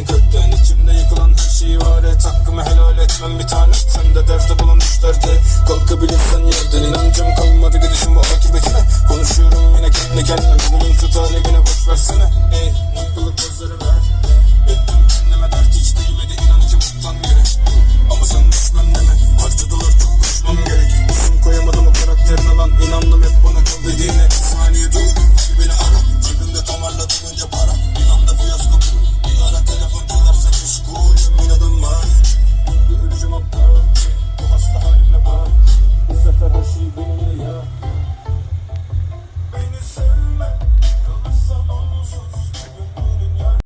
Gittin kökten içimde yıkılan her şeyi var et. Hakkımı helal etmem bir tane Sen de derde bulan düşlerde Kalkabilirsen yerden inancım kalmadı. Gidişim bu akıbetine. Konuşuyorum yine kendi kendime. Bugünün su talebine boş versene. Ey mutluluk gözlerime